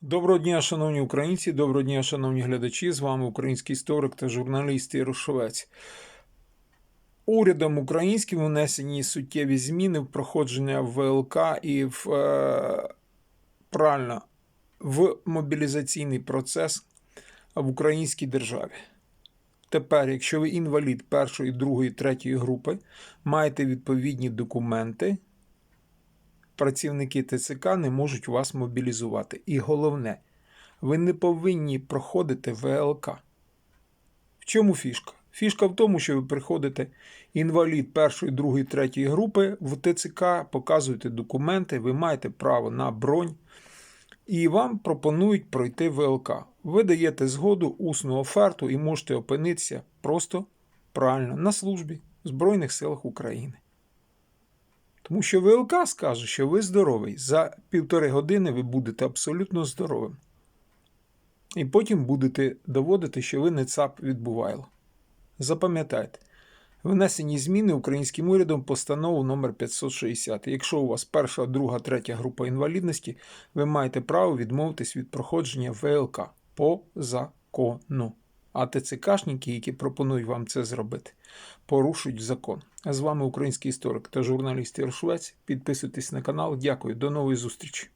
Доброго дня, шановні українці, доброго дня, шановні глядачі. З вами український історик та журналіст Ярошовець. Урядом українським внесені суттєві зміни в проходження ВЛК і в е, правильно в мобілізаційний процес в українській державі. Тепер, якщо ви інвалід першої, другої, третьої групи, маєте відповідні документи, працівники ТЦК не можуть вас мобілізувати. І головне, ви не повинні проходити ВЛК. В чому фішка? Фішка в тому, що ви приходите інвалід першої, другої, третьої групи в ТЦК, показуєте документи, ви маєте право на бронь, і вам пропонують пройти ВЛК. Ви даєте згоду, усну оферту і можете опинитися просто правильно на службі в Збройних силах України. Тому що ВЛК скаже, що ви здоровий. За півтори години ви будете абсолютно здоровим. І потім будете доводити, що ви не ЦАП відбувайло. Запам'ятайте, внесені зміни українським урядом постанову номер 560. Якщо у вас перша, друга, третя група інвалідності, ви маєте право відмовитись від проходження ВЛК по закону. А ТЦКшники, які пропонують вам це зробити, порушують закон. А з вами український історик та журналіст Іршвець. Підписуйтесь на канал. Дякую, до нової зустрічі.